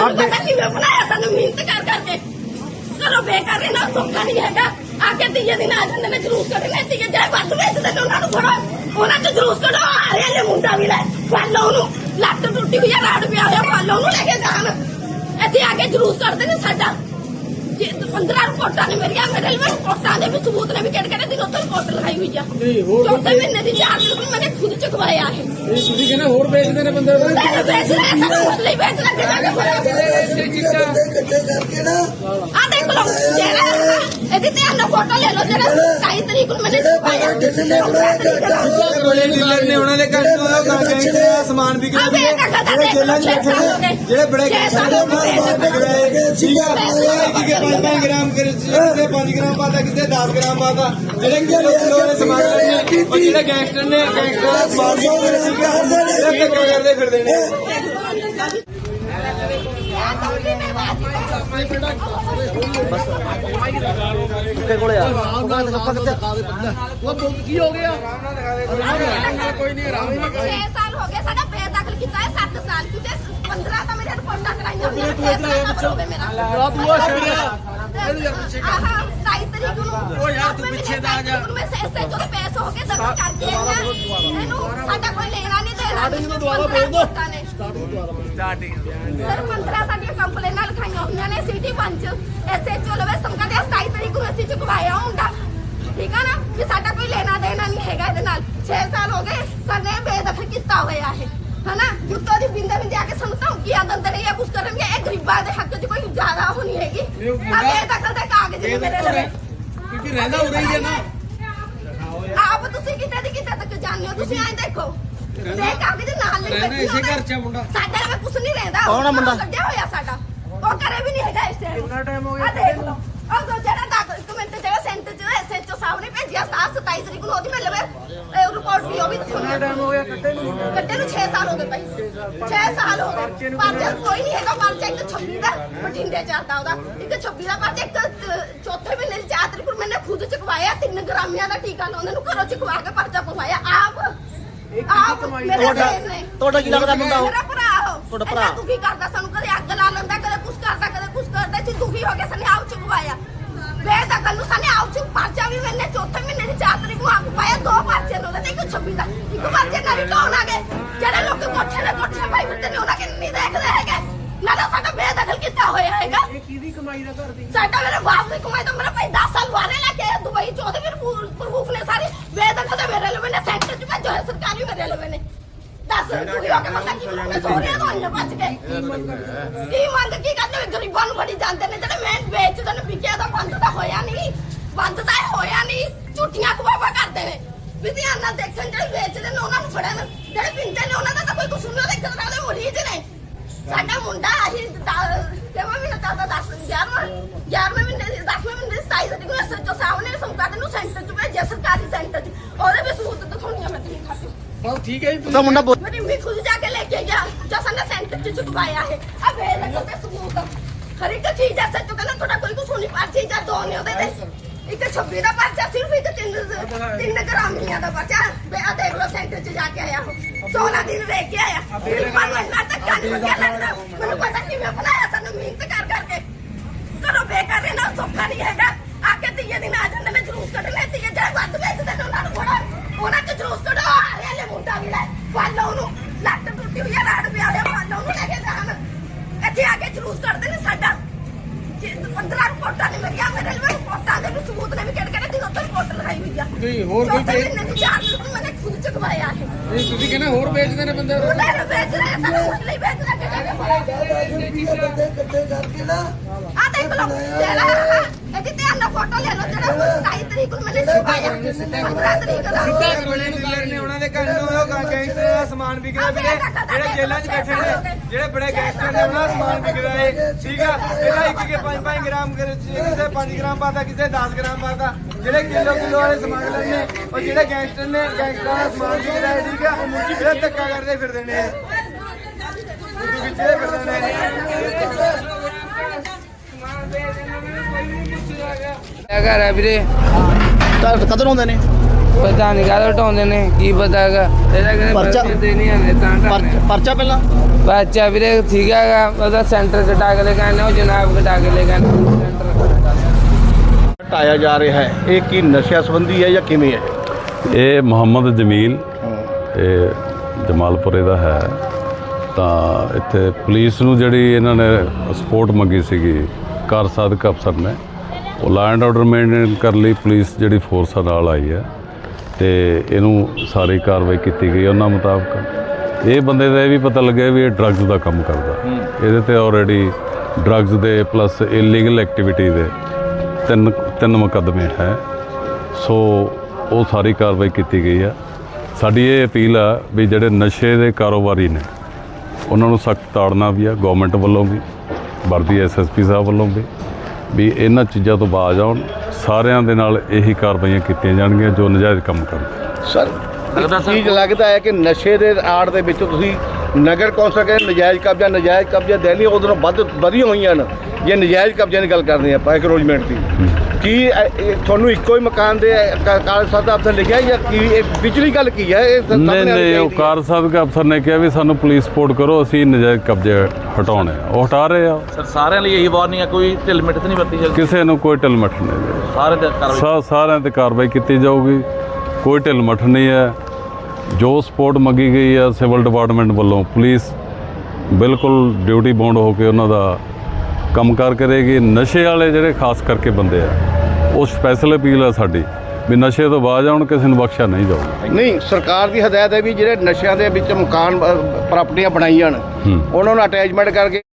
ਤੁਹਾਨੂੰ ਪਤਾ ਕਿਵੇਂ ਬਣਾਇਆ ਸਾਨੂੰ ਮਿਹਨਤ ਕਰ ਕਰਕੇ। ਕਰੋ ਬੇਕਾਰ ਇਹਨਾਂ ਨੂੰ ਨਹੀਂ ਹੈਗਾ। ਆ ਕੇ ਤੀਏ ਦਿਨ ਆ ਜਾਂਦੇ ਨੇ ਜਲੂਸ ਕੱਢਣੇ ਤੀਏ ਜਿਹੜੇ ਵੱਧ ਵੇਚਦੇ ਨੇ ਉਹਨਾਂ ਨੂੰ ਫੜੋ। ਉਹਨਾਂ ਚ ਜਲੂਸ ਕੱਢੋ। ਆ ਰਿਹਾ ਨੇ ਮੁੰਡਾ ਵੀ ਲੈ। ਫੜ ਉਹਨੂੰ। ਲੱਤ ਟੁੱਟੀ ਹੋਈ ਆ, ਰਾੜ ਪਿਆ ਹੋਇਆ। ਫੜ ਉਹਨੂੰ ਲੈ ਕੇ ਜਾਣ। ਇੱਥੇ ਆ ਕੇ ਜਲੂਸ ਕੱਢਦੇ ਨੇ ਸਾਡਾ। ਜੇ 15 ਰਿਪੋਰਟਾਂ ਨੇ ਮੇਰੀਆਂ ਮੇਰੇ ਲਈ ਰਿਪੋਰਟਾਂ ਦੇ ਵੀ ਸਬੂਤ ਨੇ ਵੀ ਕਿਹੜੇ ਕਿਹੜੇ ਦਿਨ ਉੱਤੇ ਰਿਪੋਰਟ ਲਗਾਈ ਹੋਈ ਆ। ਨਹੀਂ, ਹੋਰ ਚੌਥੇ ਮਹੀਨੇ ਦੀ ਚਾਰ ਦਿਨ ਮੈंने ਖੁਦ ਚੁਕਵਾਇਆ ਹੈ ਇਹ ਤੁਸੀਂ ਕਹਿੰਦੇ ਹੋਰ ਵੇਚਦੇ ਨੇ ਬੰਦੇ ਮੈਂ ਵੇਚ ਰਿਹਾ ਸਾਨੂੰ ਮੁਸਲੀ ਵੇਚ ਲੱਗੇ ਜਾ ਆ ਦੇਖ ਲਓ ਜਿਹੜਾ ਇਹਦੀ ਧਿਆਨ ਨਾਲ ਫੋਟੋ ਲੈ ਲਓ ਜਿਹੜਾ 22 ਤਰੀਕ ਨੂੰ ਮੈंने ਚੁਕਵਾਇਆ ਬੜੇ ਡੀਲਰ ਨੇ ਉਹਨਾਂ ਦੇ ਘਰ ਤੋਂ ਉਹ ਗੈਂਗਸਟਰ ਦਾ ਸਮਾਨ ਅਬੇ ਕਾਕਾ ਦਾ ਜਿਹੜੇ ਜੇਲ੍ਹਾਂ 'ਚ ਬੈਠੇ ਨੇ ਜਿਹੜੇ ਬੜੇ ਗੈਂਗਸਟਰ ਨੇ ਉਹਨਾਂ ਵਿਕ ਰਿਹਾ ਹੈ ਠੀਕ ਆ ਉਹ ਕਿ 5 ਗ੍ਰਾਮ ਕਰ ਕਿਸੇ 5 ਗ੍ਰਾਮ ਪਾਤਾ ਕਿਸੇ 10 ਗ੍ਰਾਮ ਪਾਤਾ। ਜਿਹੜੇ ਕਿਲੋ ਕਿਲੋ ਦੇ ਸਮਾਨ ਨੇ ਉਹ ਜਿਹੜੇ ਗੈਂਗਸਟਰ ਨੇ ਗੈਂਗਸਟਰ ਦਾ ਸਮਾਨ ਆ ਇਹ ਧੱਕਾ ਕਰਦੇ ਫਿਰਦੇ ਨੇ। ਕਿੱਥੇ ਕੋਲੇ ਆ। ਉਹਨਾਂ ਦੇ ਕੱਪਾ ਕਿੱਥੇ ਕੋਈ ਨਹੀਂ ਆਰਾਮ ਨਾਲ 6 ਸਾਲ ਹੋ ਗਏ ਸਾਡਾ ਬੇਦਖਲ ਕੀਤਾ ਹੈ 7 ਸਾਲ। ਕਿਤੇ 15 ਤਾਂ ਮੇਰੇ ਰਿਪੋਰਟਾਂ ਕਰਾਈਆਂ ਹੋਈਆਂ ਤੂੰ ਇੱਧਰ ਆ ਪਿੱਛੇ। ਰਾਤ ਤੂੰ ਆ ਛੇੜਿਆ। ਆਹ 27 ਤਰੀਕ ਨੂੰ। ਓ ਯਾਰ ਤੂੰ ਪਿੱਛੇ ਦਾ ਆ ਜਾ। ਮੈਂ ਸੈਸੇ ਚੋਂ ਪੈਸੇ ਹੋ ਕੇ ਦਰਦ ਕਰਕੇ ਇਹਨੂੰ ਸਾਡਾ ਕੋਈ ਲੈਣਾ Starting ਨੂੰ ਦੁਬਾਰਾ ਬੋਲ ਦਿਓ। ਦਿਓ ਸਰ 15 ਸਾਡੀਆਂ ਕੰਪਲੇਨਾਂ ਲਿਖਾਈਆਂ ਹੋਈਆਂ ਨੇ ਸਿਟੀ ਪੰਚ ਐਸਐਚਓ ਲਵੇ ਸਮਕਾ ਦੇ 27 ਤਰੀਕ ਨੂੰ ਅਸੀਂ ਚੁਕਵਾਇਆ ਹੁੰਦਾ। ਠੀਕ ਆ ਨਾ? ਕਿ ਸਾਡਾ ਕੋਈ ਲੈਣਾ ਦੇਣਾ ਨਹੀਂ ਹੈਗਾ ਇਹਦੇ ਨਾਲ। 6 ਸਾਲ ਹੋ ਗਏ ਸਾਡੇ ਬੇਦਖਲ ਕੀਤਾ ਹੋਇਆ ਹੈ ਹਨਾ? ਉੱਤੋਂ ਦੀ ਬਿੰਦੇ ਬਿੰਦੇ ਆ ਕੇ ਸਾਨੂੰ ਧਮਕੀਆਂ ਦਿੰਦੇ ਨੇ ਇਹ ਕੁਛ ਕਰਨਗੇ ਇਹ ਗਰੀਬਾਂ ਦੇ ਹੱਕ 'ਚ ਕੋਈ ਜ਼ਿਆਦਾ ਉਹ ਨਹੀਂ ਹੈਗੀ। ਆ ਬੇਦਖਲ ਦੇ ਕਾਗਜ਼ ਨੇ ਮੇਰੇ ਲਵੇ ਕਿਉਂਕਿ ਰਹਿੰਦਾ ਉਰੇ ਹੀ ਹੈ ਨਾ। ਆਪ ਤੁਸੀਂ ਕਿਤੇ ਦੀ ਕਿਤੇ ਤੱਕ ਜਾਂਦੇ ਹੋ? ਤੁਸੀਂ ਐਂ ਦੇਖੋ। ਦੇ ਕਾਗਜ਼ ਨਾਲ ਲੈ ਰਹਿੰਦਾ ਇਸੇ ਘਰ 'ਚ ਆ ਮੁੰਡਾ। ਸਾਡੇ ਨਾਲ ਕੁਛ ਨਹੀਂ ਰਹਿੰਦਾ ਕੌਣ ਆ ਮੁੰਡਾ? ਕੱਢਿਆ ਹੋਇਆ ਸਾਡਾ। ਉਹ ਘਰੇ ਵੀ ਨਹੀਂ ਹੈਗਾ ਇਸ ਟਾਈਮ ਕਿੰਨਾ time ਹੋ ਗਿਆ ਆ ਦੇਖ ਲਓ। ਉਹ ਦੋ ਜਿਹੜਾ ਦਾ ਇੱਕ ਮਿੰਟ ਜਿਹੜਾ ਸੈਂਟਰ ਚ ਐਸਐਚਓ ਸਾਹਿਬ ਨੇ ਭੇਜਿਆ 27 ਤਰੀਕ ਨੂੰ ਉਹਦੀ ਮੈਂ ਲਵੇ ਰਿਪੋਰਟ ਵੀ ਉਹ ਵੀ ਕਿੰਨਾ ਟਾਈਮ ਹੋ ਗਿਆ ਕੱਟੇ ਨੂੰ? ਕੱਟੇ ਨੂੰ 6 ਸਾਲ ਹੋ ਗਏ ਭਾਈ। 6 ਸਾਲ ਹੋ ਗਏ। ਪਰਚਾ ਕੋਈ ਨਹੀਂ ਹੈਗਾ ਪਰਚਾ ਇੱਕ 26 ਦਾ ਬਠਿੰਡੇ ਚੱਲਦਾ ਉਹਦਾ। ਇੱਕ 26 ਦਾ ਪਰਚਾ ਇੱਕ ਅ, ਚੌਥੇ ਮਹੀਨੇ ਦੀ 4 ਤਰੀਕ ਨੂੰ ਮੈंने ਖੁਦ ਚੁਕਵਾਇਆ 3 ਗ੍ਰਾਮੀਆਂ ਦਾ ਟੀਕਾ ਲਾਉਂਦੇ ਨੂੰ ਘਰੋਂ ਚੁਕਵਾ ਕੇ ਪਰਚਾ ਪਵਾਇਆ ਆਪ ਤੁਹਾਡਾ ਤੁਹਾਡਾ ਕੀ ਲੱਗਦਾ ਮੁੰਡਾ ਉਹ? ਮੇਰਾ ਭਰਾ ਉਹ। ਤੁਹਾਡਾ ਭਰਾ। ਇੰਨਾ ਦੁਖੀ ਕਰਦਾ ਸਾਨੂੰ ਕਦੇ ਅੱਗ ਲਾ ਲੈਂਦਾ ਕਦੇ ਕੁਛ ਕਰਦਾ ਕਦੇ ਕੁਛ ਕਰਦਾ ਸੀ ਦੁਖੀ ਹੋ ਕੇ ਸਨੇ ਆਪ ਚੁਕਵਾਇਆ ਵੇ ਤਾਂ ਕੱਲ ਨੂੰ ਸਨੇ ਆਪ ਚੁਕ ਪਰਚਾ ਵੀ ਮੈਨੇ ਚੌਥੇ ਮਹੀਨੇ ਦੀ 4 ਤਰੀਕ ਨੂੰ ਆਪ ਪਾਇਆ ਦੋ ਪਰਚੇ ਨੇ ਉਹਦੇ ਤੇ ਇੱਕ 26 ਦਾ। ਇੱਕ ਪਰਚੇ ਨਾਲ ਹੀ ਕੌਣ ਆ ਗਏ ਜਿਹੜੇ ਲੋਕ ਕੋਠੇ ਦੇ ਕੋਠੇ ਭਾਈ ਫਿਰਦੇ ਨੇ ਉਹਨਾਂ ਕਿ ਨਹੀਂ ਦੇਖਦੇ ਹੈਗੇ ਨਾਲੇ ਸਾਡਾ ਬੇਦਖਲ ਕੀਤਾ ਹੋਇਆ ਹੈਗਾ। ਇਹ ਕਿਹਦੀ ਕਮਾਈ ਦਾ ਘਰ ਦੀ? ਸਾਡਾ ਮੇਰੇ ਬਾਪ ਦੀ ਕਮਾਈ ਤਾਂ ਮੇਰਾ ਭਾਈ 10 ਸਾਲ ਵਾਰੇ ਲੈ ਕੇ ਆਇਆ ਦੁਬਈ ਚ ਉਹਦੇ ਪ੍ਰੂਫ ਨੇ ਸਾਰੇ। ਬੇਦਖਲ ਤਾਂ ਮੇਰੇ ਲਵੇ ਨੇ ਸੈਂਟਰ ਚ ਭੇਜੋ ਹੈ ਸਰਕਾਰੀ ਮੇਰੇ ਲਵੇ ਨੇ। ਦੱਸ ਤੁਸੀਂ ਹੋ ਕੇ ਮਸਾ ਕੀ ਕਰੋਗੇ ਸੋਹਣੇ ਹੋਣੇ ਬਚ ਕੇ ਕੀ ਮੰਗ ਕੀ ਕਰਦੇ ਵੀ ਗਰੀਬਾਂ ਨੂੰ ਫੜੀ ਜਾਂਦੇ ਨੇ ਜਿਹੜੇ ਮੈਂ ਵੇਚਦੇ ਨੇ ਵਿਕਿਆ ਦਾ ਬੰਦ ਤਾਂ ਹੋਇਆ ਨਹੀਂ ਬੰਦ ਤਾਂ ਹੋਇਆ ਨਹੀਂ ਝੂਠੀਆਂ ਖਵਾਵਾ ਕਰਦੇ ਨੇ। ਵੀ ਧਿਆਨ ਨਾਲ ਦੇਖਣ ਜਿਹੜੇ ਵੇਚਦੇ ਨੇ ਉਹਨਾਂ ਨੂੰ ਫੜਨ। ਜਿਹੜੇ ਪਿੰਦੇ ਨੇ ਉਹਨਾਂ ਦਾ ਤਾਂ ਕੋਈ ਕਸੂਰ ਨਹੀਂ ਉਹਦੇ ਕਿਦਾਂ ਦੇ ਮਰੀਜ਼ ਨੇ। ਸਾਡਾ ਮੁੰਡਾ ਆਹੀ ਕਿਵੇਂ ਵੀ ਤਾਂ ਦਾ 10 11 11ਵੇਂ ਮਹੀਨੇ 10ਵੇਂ ਮਹੀਨੇ 27 ਤਰੀਕ ਨੂੰ ਐਸਐਚਓ ਸਾਹਿਬ ਨੇ ਸੰਕਾਦ ਨੂੰ ਸੈਂਟਰ ਚ ਭੇਜਿਆ ਸਰਕਾਰੀ ਸੈਂਟਰ ਚ। ਉਹਦੇ ਵੀ ਸਬੂਤ ਦਿਖਾਉਣੀਆਂ ਮੈਂ ਤੁਹਾਨੂੰ ਖਾਤੀ ਬਸ ਠੀਕ ਹੈ ਜੀ ਉਹਦਾ ਮੁੰਡਾ ਬੋਲ ਮੇਰੀ ਵੀ ਖੁਦ ਜਾ ਕੇ ਲੈ ਕੇ ਗਿਆ ਜਸਨ ਨੇ ਸੈਂਟਰ ਚ ਚੁਕਵਾਇਆ ਹੈ। ਆ ਵੇਖ ਲੈ ਤੇ ਸਬੂਤ ਹਰ ਇੱਕ ਚੀਜ਼ ਐਸਾ ਚੁ ਕਹਿੰਦਾ ਤੁਹਾਡਾ ਕੋਈ ਕੁਛ ਨਹੀਂ ਪਰਚੀ ਜਾਂ ਦੋ ਇੱਕ 26 ਦਾ ਪਰਚਾ ਸਿਰਫ ਇੱਕ ਤਿੰਨ ਤਿੰਨ ਗ੍ਰਾਮੀਆਂ ਦਾ ਪਰਚਾ। ਵੇ ਆ ਦੇਖ ਲਓ ਸੈਂਟਰ ਚ ਜਾ ਕੇ ਆਇਆ 16 ਦਿਨ ਰਹਿ ਕੇ ਆਇਆ। ਗਰੀਬਾਂ ਨੂੰ ਇੰਨਾ ਧੱਕਾ ਨਹੀਂ ਵਧੀਆ ਲੱਗਦਾ। ਮੈਨੂੰ ਪਤਾ ਕਿਵੇਂ ਬਣਾਇਆ ਸਾਨੂੰ ਮਿਹਨਤ ਕਰ ਕਰਕੇ। ਕਰੋ ਬੇਕਾਰ ਇਹਨਾਂ ਨੂੰ ਸੌਖਾ ਨਹੀਂ ਹੈਗਾ। ਆ ਕੇ ਤੀਏ ਦਿਨ ਆ ਜਾਂਦੇ ਨੇ ਜਲੂਸ ਕੱਢਣੇ ਤੀਏ ਜਿਹੜੇ ਵੱਧ ਵੇਚਦੇ ਨੇ ਉਹਨਾਂ ਨੂੰ ਫੜੋ। ਉਹਨਾਂ ਚ ਜਲੂਸ ਕੱਢੋ। ਆ ਰਿਹਾ ਲੈ ਮੁੰਡਾ ਵੀ ਲੈ। ਫੜ ਲਓ ਉਹਨੂੰ। ਲੱਤ ਟੁੱਟੀ ਹੋਈ ਆ ਰਾੜ ਪਿਆ ਹੋਇਆ। ਫੜ ਲਓ ਉਹਨੂੰ ਲੈ ਕੇ ਜਾਣ। ਇੱਥੇ ਆ ਕੇ ਜਲੂਸ ਕੱਢਦੇ ਨੇ ਸਾਡਾ। ਜੇ 15 ਰਿਪੋਰਟਾਂ ਨੇ ਮੇਰੀਆਂ ਮੇਰੇ ਲਈ ਰਿਪੋਰਟਾਂ ਦੇ ਵੀ ਸਬੂਤ ਨੇ ਵੀ ਕਿਹੜੇ ਕਿਹੜੇ ਦਿਨ ਉੱਤੇ ਰਿਪੋਰਟ ਲਗਾਈ ਹੋਈ ਆ। ਨਹੀਂ, ਹੋਰ ਕੋਈ ਵੇਚ- ਦੀ ਚਾਰ ਦਿਨ ਨੂੰ ਮੈंने ਖੁਦ ਚੁਕਵਾਇਆ ਹੈ ਨਹੀਂ ਤੁਸੀਂ ਕਹਿੰਦੇ ਹੋਰ ਵੇਚਦੇ ਨੇ ਬੰਦੇ ਉਹਨਾਂ। ਨੂੰ ਵੇਚ ਰਹੇ ਸਾਨੂੰ ਮੁਸਲੀ ਵੇਚ ਰਹੇ ਆ ਦੇਖ ਲਓ ਜਿਹੜਾ ਇਹਦੀ ਧਿਆਨ ਨਾਲ ਫੋਟੋ ਲੈ ਲਓ ਜਿਹੜਾ 27 ਤਰੀਕ ਨੂੰ ਮੈंने ਚੁਕਵਾਇਆ 15 ਤਰੀਕ ਦਾ। ਬੜੇ ਡੀਲਰ ਨੇ ਉਹਨਾਂ ਦੇ ਘਰ ਤੋਂ ਉਹ ਗੈਂਗਸਟਰ ਦਾ ਸਮਾਨ ਵਿਕ ਰਿਹਾ ਵੀਰੇ। ਜਿਹੜੇ ਜੇਲ੍ਹਾਂ 'ਚ ਬੈਠੇ ਨੇ ਜਿਹੜੇ ਬੜੇ ਗੈਂਗਸਟਰ ਨੇ ਉਹਨਾਂ ਦਾ ਸਮਾਨ ਵਿਕ ਰਿਹਾ ਹੈ ਠੀਕ ਆ? ਇਹਦਾ ਇੱਕ ਕੇ 5-5 ਗ੍ਰਾਮ ਕਿਸੇ 5 ਗ੍ਰਾਮ ਪਾਤਾ ਕਿਸੇ 10 ਗ੍ਰਾਮ ਪਾਤਾ। ਜਿਹੜੇ ਕਿਲੋ ਕਿਲੋ ਵਾਲੇ ਸਮਗਲਰ ਨੇ ਉਹ ਜਿਹੜੇ ਗੈਂਗਸਟਰ ਨੇ ਗੈਂਗਸਟਰਾਂ ਦਾ ਸਮਾਨ ਵਿਕ ਰਿਹਾ ਹੈ ਠੀਕ ਆ? ਜਿਹੜੇ ਧੱਕਾ ਕਰਦੇ ਫਿਰਦੇ ਨੇ ਉਹ ਵਿੱਚੇ ਫਿਰਦੇ ਨੇ ਤਾਂ ਕਦੋਂ ਆਉਂਦੇ ਨੇ? ਪਤਾ ਨਹੀਂ ਕਾਹਦਾ ਹਟਾਉਂਦੇ ਨੇ ਕੀ ਪਤਾਗਾ ਇਹਦਾ ਕਹਿੰਦੇ ਪਰਚਾ- ਪਰਚੇ ਨਹੀਂ ਆਉਂਦੇ ਤਾਂ ਪਰ- ਹਟਾਉਂਦੇ ਪਰਚਾ ਪਹਿਲਾਂ? ਬੱਚਾ ਵੀਰੇ ਠੀਕ ਹੈਗਾ ਉਹਦਾ ਸੈਂਟਰ ਕਟਾ ਕੇ ਲੈ ਕੇ ਆਉਂਦੇ ਉਹ ਜਨਾਬ ਕਟਾ ਕੇ ਲੈ ਕੇ ਆਉਂਦੇ ਸੈਂਟਰ ਹਟਾਇਆ ਜਾ ਰਿਹਾ ਹੈ। ਇਹ ਕੀ ਨਸ਼ਿਆਂ ਸੰਬੰਧੀ ਹੈ ਜਾਂ ਕਿਵੇਂ ਹੈ? ਇਹ ਮੁਹੰਮਦ ਜਮੀਲ ਇਹ ਜਮਾਲਪੁਰੇ ਦਾ ਹੈ। ਤਾਂ ਇੱਥੇ ਪੁਲਿਸ ਨੂੰ ਜਿਹੜੀ ਇਹਨਾਂ ਨੇ ਸਪੋਰਟ ਮੰਗੀ ਸੀਗੀ ਕਾਰ ਸਾਧਕ ਅਫਸਰ ਨੇ ਉਹ ਲਾਅ ਐਂਡ ਆਰਡਰ ਮੇਨਟੇਨ ਕਰਨ ਲਈ ਪੁਲਿਸ ਜਿਹੜੀ ਫੋਰਸ ਨਾਲ ਆਈ ਹੈ ਤੇ ਇਹਨੂੰ ਸਾਰੀ ਕਾਰਵਾਈ ਕੀਤੀ ਗਈ ਉਹਨਾਂ ਮੁਤਾਬਕ। ਇਹ ਬੰਦੇ ਦਾ ਇਹ ਵੀ ਪਤਾ ਲੱਗਿਆ ਵੀ ਇਹ ਡਰੱਗਸ ਦਾ ਕੰਮ ਕਰਦਾ। ਇਹਦੇ ਤੇ ਆਲਰੇਡੀ ਡਰੱਗਸ ਦੇ ਪਲੱਸ ਇਲੀਗਲ ਐਕਟੀਵਿਟੀ ਦੇ ਤਿੰਨ ਤਿੰਨ ਮੁਕੱਦਮੇ ਹੈ। ਸੋ ਉਹ ਸਾਰੀ ਕਾਰਵਾਈ ਕੀਤੀ ਗਈ ਆ ਸਾਡੀ ਇਹ ਅਪੀਲ ਆ ਵੀ ਜਿਹੜੇ ਨਸ਼ੇ ਦੇ ਕਾਰੋਬਾਰੀ ਨੇ ਉਹਨਾਂ ਨੂੰ ਸਖਤ ਤਾੜਨਾ ਵੀ ਆ ਗਵਰਨਮੈਂਟ ਵੱਲੋਂ ਵੀ ਵਰਦੀ ਐਸਐਸਪੀ ਸਾਹਿਬ ਵੱਲੋਂ ਵੀ ਵੀ ਇਹਨਾਂ ਚੀਜ਼ਾਂ ਤੋਂ ਬਾਜ਼ ਆਉਣ ਸਾਰਿਆਂ ਦੇ ਨਾਲ ਇਹੀ ਕਾਰਵਾਈਆਂ ਕੀਤੀਆਂ ਜਾਣਗੀਆਂ ਜੋ ਨਜਾਇਜ਼ ਕੰਮ ਕਰਨ। ਸਰ ਚੀਜ਼ ਲੱਗਦਾ ਹੈ ਕਿ ਨਸ਼ੇ ਦੇ ਆੜ ਦੇ ਵਿੱਚ ਤੁਸੀਂ ਨਗਰ ਕੌਂਸਲ ਕਹਿੰਦੇ ਨਜਾਇਜ਼ ਕਬਜ਼ਾ ਨਜਾਇਜ਼ ਕਬਜ਼ਾ ਦੈਨੀ ਉਧਰੋਂ ਵੱਧ ਵਧੀਆਂ ਹੋਈਆਂ ਨੇ ਜੇ ਨਜਾਇਜ਼ ਕਬਜ਼ੇ ਦੀ ਗੱਲ ਕਰਦੇ ਆਪਾਂ ਐਕਰੋਚਮੈਂਟ ਦੀ। ਕੀ ਇਹ- ਇਹ ਤੁਹਾਨੂੰ ਇੱਕੋ ਹੀ ਮਕਾਨ ਦੇ ਕ- ਕਾਗਜ਼ ਸਾਹਿਬ ਅਫਸਰ ਲਿਖਿਆ ਜਾਂ ਕੀ ਇਹ ਪਿਛਲੀ ਗੱਲ ਕੀ ਹੈ? ਇਹ ਸਾਹਮਣੇ ਨਹੀਂ ਆਉਣੀ ਨਹੀਂ ਉਹ ਚਾਹੀਦੀ ਹੈ। ਕਾਰ ਸਾਧਕ ਅਫਸਰ ਨੇ ਕਿਹਾ ਵੀ ਸਾਨੂੰ ਪੁਲਿਸ ਸਪੋਰਟ ਕਰੋ ਅਸੀਂ ਨਜਾਇਜ਼ ਕਬਜ਼ੇ ਹਟਾਉਣੇ ਆ। ਉਹ ਹਟਾ ਰਹੇ ਆ। ਸਰ ਸਾਰਿਆਂ ਲਈ ਇਹੀ ਵਾਰਨਿੰਗ ਹੈ ਕੋਈ ਢਿੱਲ ਮਿੱਠ ਤਾਂ ਨਹੀਂ ਵਰਤੀ ਜਾਂਦੀ? ਕਿਸੇ ਨੂੰ ਕੋਈ ਢਿਲਮਠ ਨਹੀਂ ਹੈ। ਸਾਰੇ ਦੇ ਕਾਰਵਾਈ ਸਾ ਸਾਰਿਆਂ ਤੇ ਕਾਰਵਾਈ ਕੀਤੀ ਜਾਊਗੀ। ਕੋਈ ਢਿਲਮਠ ਨਹੀਂ ਹੈ। ਜੋ ਸਪੋਰਟ ਮੰਗੀ ਗਈ ਹੈ ਸਿਵਲ ਡਿਪਾਰਟਮੈਂਟ ਵੱਲੋਂ ਪੁਲਿਸ ਬਿਲਕੁਲ ਡਿਊਟੀ ਬਾਉਂਡ ਹੋ ਕੇ ਉਹਨਾਂ ਦਾ ਕੰਮਕਾਰ ਕਰੇਗੀ ਨਸ਼ੇ ਵਾਲੇ ਜਿਹੜੇ ਖਾਸ ਕਰਕੇ ਬੰਦੇ ਆ ਉਹ ਸਪੈਸ਼ਲ ਅਪੀਲ ਹੈ ਸਾਡੀ ਵੀ ਨਸ਼ੇ ਤੋਂ ਬਾਜ਼ ਆਉਣ ਕਿਸੇ ਨੂੰ ਬਖਸ਼ਿਆ ਨਹੀਂ ਜਾਊਗਾ ਨਹੀਂ ਸਰਕਾਰ ਦੀ ਹਦਾਇਤ ਹੈ ਵੀ ਜਿਹੜੇ ਨਸ਼ਿਆਂ ਦੇ ਵਿੱਚ ਮਕਾਨ ਪ੍ਰਾਪਰਟੀਆਂ ਬਣਾਈਆਂ ਨੇ ਹੂੰ। ਉਹਨਾਂ ਨੂੰ ਅਟੈਚਮੈਂਟ ਕਰਕੇ